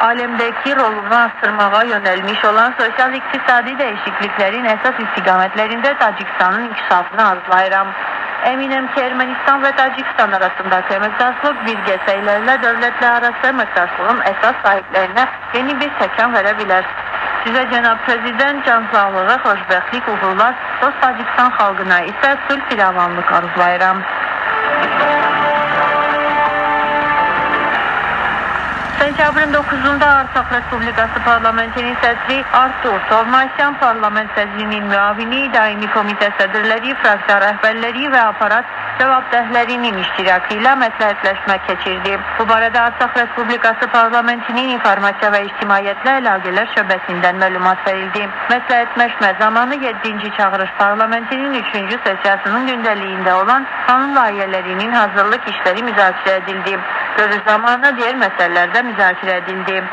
alemdeki rolunu arttırmağa yönelmiş olan sosyal iktisadi değişikliklerin esas istikametlerinde Tacikistan'ın inkişafını arzulayıram. Eminim ki Ermenistan ve Tacikistan arasındaki emektaşlık bilgeseylerle devletler arası emektaşlığın esas sahiplerine yeni bir tekan verebilir. Size Cenab Prezident can sağlığı, hoşbəxtlik, uğurlar, dost Tacikistan xalqına isə sülh firavanlıq arzulayıram. Sentyabrın 9'unda Arsak Respublikası Parlamenterinin sədri Artur Tormasyan Parlament sədrinin müavini, daimi komitə sədrləri, fraksiya rəhbərləri və aparat cavabdəhlərinin iştirakı ilə məsləhətləşmə keçirdi. Bu barədə Arsak Respublikası Parlamentinin informasiya və ictimaiyyətlə əlaqələr şöbəsindən məlumat verildi. Məsləhətləşmə zamanı 7-ci çağırış parlamentinin 3-cü sessiyasının gündəliyində olan qanun layihələrinin hazırlıq işləri müzakirə edildi. Görüş zamanı diğer meseleler de müzakere edildi.